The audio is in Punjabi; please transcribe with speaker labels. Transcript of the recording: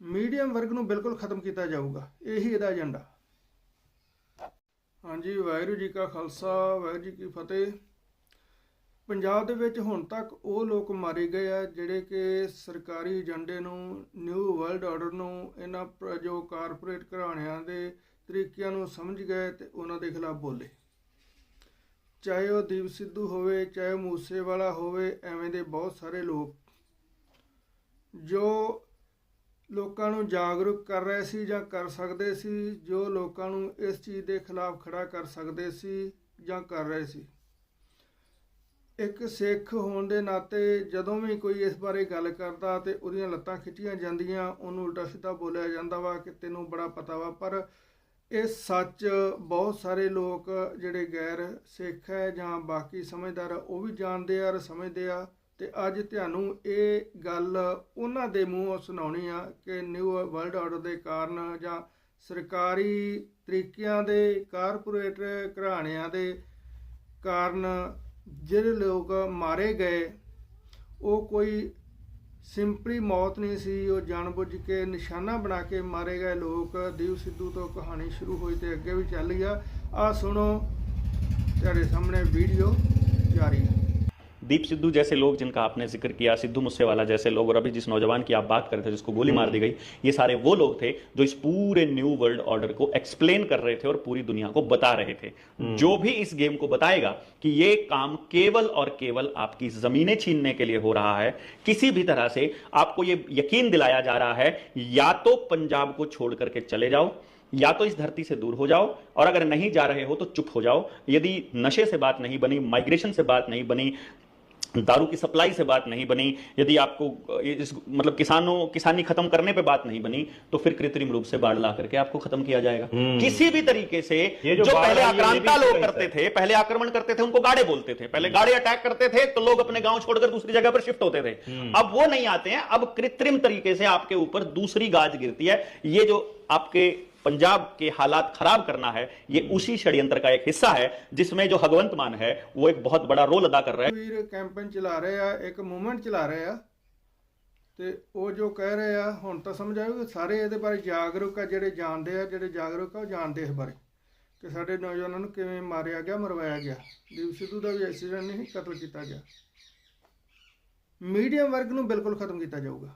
Speaker 1: ਮੀਡੀਅਮ ਵਰਗ ਨੂੰ ਬਿਲਕੁਲ ਖਤਮ ਕੀਤਾ ਜਾਊਗਾ। ਇਹੀ ਇਹਦਾ ਏਜੰਡਾ ਹਾਂਜੀ, ਵਾਹਿਗੁਰੂ ਜੀ ਕਾ ਖਾਲਸਾ, ਵਾਹਿਗੁਰੂ ਜੀ ਕੀ ਫਤਿਹ। ਪੰਜਾਬ ਦੇ ਵਿੱਚ ਹੁਣ ਤੱਕ ਉਹ ਲੋਕ ਮਾਰੇ ਗਏ ਆ ਜਿਹੜੇ ਕਿ ਸਰਕਾਰੀ ਏਜੰਡੇ ਨੂੰ ਨਿਊ ਵਰਲਡ ਆਰਡਰ ਨੂੰ, ਇਹਨਾਂ ਜੋ ਕਾਰਪੋਰੇਟ ਘਰਾਣਿਆਂ ਦੇ ਤਰੀਕਿਆਂ ਨੂੰ ਸਮਝ ਗਏ ਤੇ ਉਹਨਾਂ ਦੇ ਖਿਲਾਫ ਬੋਲੇ। ਚਾਹੇ ਉਹ ਦੀਪ ਸਿੱਧੂ ਹੋਵੇ, ਚਾਹੇ ਮੂਸੇਵਾਲਾ ਹੋਵੇ, ਐਵੇਂ ਦੇ ਬਹੁਤ ਸਾਰੇ ਲੋਕ ਜੋ ਲੋਕਾਂ ਨੂੰ ਜਾਗਰੂਕ ਕਰ ਰਹੇ ਸੀ ਜਾਂ ਕਰ ਸਕਦੇ ਸੀ ਜੋ ਲੋਕਾਂ ਨੂੰ ਇਸ ਚੀਜ਼ ਦੇ ਖਿਲਾਫ ਖੜਾ ਕਰ ਸਕਦੇ ਸੀ ਜਾਂ ਕਰ ਰਹੇ ਸੀ। ਇੱਕ ਸਿੱਖ ਹੋਣ ਦੇ ਨਾਤੇ ਜਦੋਂ ਵੀ ਕੋਈ ਇਸ ਬਾਰੇ ਗੱਲ ਕਰਦਾ ਤੇ ਉਹਦੀਆਂ ਲੱਤਾਂ ਖਿੱਚੀਆਂ ਜਾਂਦੀਆਂ ਉਹਨੂੰ ਉਲਟਾ ਸਿੱਧਾ ਬੋਲਿਆ ਜਾਂਦਾ ਵਾ ਕਿ ਤੈਨੂੰ ਬੜਾ ਪਤਾ ਵਾ ਪਰ ਇਹ ਸੱਚ ਬਹੁਤ ਸਾਰੇ ਲੋਕ ਜਿਹੜੇ ਗੈਰ ਸਿੱਖ ਹੈ ਜਾਂ ਬਾਕੀ ਸਮਝਦਾਰ ਆ, ਉਹ ਵੀ ਜਾਣਦੇ ਆ ਔਰ ਸਮਝਦੇ ਆ ਤੇ ਅੱਜ ਤੁਹਾਨੂੰ ਇਹ ਗੱਲ ਉਹਨਾਂ ਦੇ ਮੂੰਹੋਂ ਸੁਣਾਉਣੀ ਆ ਕਿ ਨਿਊ ਵਰਲਡ ਆਰਡਰ ਦੇ ਕਾਰਨ ਜਾਂ ਸਰਕਾਰੀ ਤਰੀਕਿਆਂ ਦੇ ਕਾਰਪੋਰੇਟ ਘਰਾਣਿਆਂ ਦੇ ਕਾਰਨ ਜਿਹੜੇ ਲੋਕ ਮਾਰੇ ਗਏ, ਉਹ ਕੋਈ ਸਿੰਪਲੀ ਮੌਤ ਨਹੀਂ ਸੀ, ਉਹ ਜਾਣਬੁੱਝ ਕੇ ਨਿਸ਼ਾਨਾ ਬਣਾ ਕੇ ਮਾਰੇ ਗਏ ਲੋਕ। ਦੀਪ ਸਿੱਧੂ ਤੋਂ ਕਹਾਣੀ ਸ਼ੁਰੂ ਹੋਈ ਤੇ ਅੱਗੇ ਵੀ ਚੱਲ ਗਿਆ ਆ। ਸੁਣੋ, ਤੁਹਾਡੇ ਸਾਹਮਣੇ ਵੀਡੀਓ ਜਾਰੀ। ਹੈ
Speaker 2: दीप सिद्धू जैसे लोग जिनका आपने ज़िक्र किया सिद्धू मूसेवाला जैसे लोग और अभी जिस नौजवान की आप बात कर रहे थे जिसको गोली मार दी गई ये सारे वो लोग थे जो इस पूरे न्यू वर्ल्ड ऑर्डर को एक्सप्लेन कर रहे थे और पूरी दुनिया को बता रहे थे। जो भी इस गेम को बताएगा कि ये काम केवल और केवल आपकी जमीनें छीनने के लिए हो रहा है किसी भी तरह से आपको ये यकीन दिलाया जा रहा है या तो पंजाब को छोड़ करके चले जाओ या तो इस धरती से दूर हो जाओ और अगर नहीं जा रहे हो तो चुप हो जाओ। यदि नशे से बात नहीं बनी माइग्रेशन से बात नहीं बनी दारू की सप्लाई से बात नहीं बनी यदि आपको इस मतलब किसानों किसानी खत्म करने पे बात नहीं बनी तो फिर कृत्रिम रूप से बाढ़ ला करके आपको खत्म किया जाएगा। किसी भी तरीके से
Speaker 3: ये जो
Speaker 2: जो पहले आक्रांता लोग करते थे पहले आक्रमण करते थे उनको गाड़े बोलते थे। पहले गाड़े अटैक करते थे तो लोग अपने गाँव छोड़कर दूसरी जगह पर शिफ्ट होते थे। अब वो नहीं आते हैं अब कृत्रिम तरीके से आपके ऊपर दूसरी गाज गिरती है। ये जो आपके पंजाब के हालात खराब करना है ये उसी षड्यंत्र का एक हिस्सा है जिसमें जो भगवंत मान है वो एक बहुत बड़ा रोल अदा कर रहा है
Speaker 1: ਵੀਰ ਕੈਂਪੇਨ ਚਲਾ ਰਹੇ ਆ ਇੱਕ ਮੂਵਮੈਂਟ ਚਲਾ ਰਹੇ ਆ ਤੇ ਉਹ ਜੋ ਕਹਿ ਰਹੇ ਆ ਹੁਣ ਤਾਂ ਸਮਝ ਆਇਆ ਕਿ ਸਾਰੇ ਇਹਦੇ ਬਾਰੇ ਜਾਗਰੂਕ ਆ ਜਿਹੜੇ ਜਾਣਦੇ ਆ ਜਿਹੜੇ ਜਾਗਰੂਕ ਆ ਉਹ ਜਾਣਦੇ ਇਸ ਬਾਰੇ ਕਿ ਸਾਡੇ ਨੌਜਵਾਨਾਂ ਨੂੰ ਕਿਵੇਂ ਮਾਰਿਆ ਗਿਆ ਮਰਵਾਇਆ ਗਿਆ ਦੀਪ ਸਿੱਧੂ ਦਾ ਵੀ ਐਕਸੀਡੈਂਟ ਨਹੀਂ ਕਤਲ ਕੀਤਾ ਗਿਆ ਮੀਡੀਅਮ ਵਰਗ ਨੂੰ ਬਿਲਕੁਲ ਖਤਮ ਕੀਤਾ ਜਾਊਗਾ